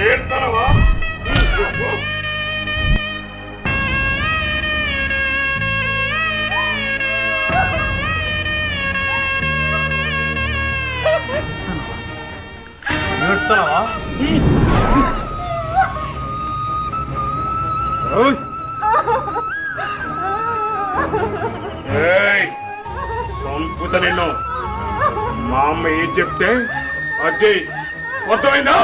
ఏడుతున్నావా ఏడుతున్నావా చంపుతా నిన్ను. మా అమ్మ ఏం చెప్తే అజయ్ అర్థమైందా?